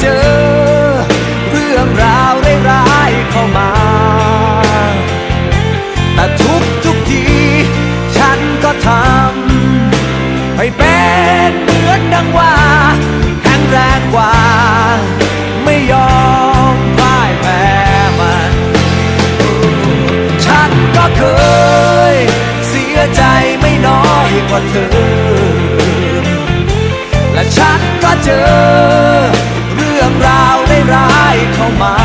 เจอ เรื่องราวร้ายๆเข้ามา แต่ทุกทุกที ฉันก็ทำให้เป็นเหมือนดังว่าแข็งแรงกว่า ไม่ยอมพ่ายแพ้มัน ฉันก็เคย เสียใจไม่น้อยกว่าเธอ และฉันก็เจอ รื่องราวร้ายๆเข้ามา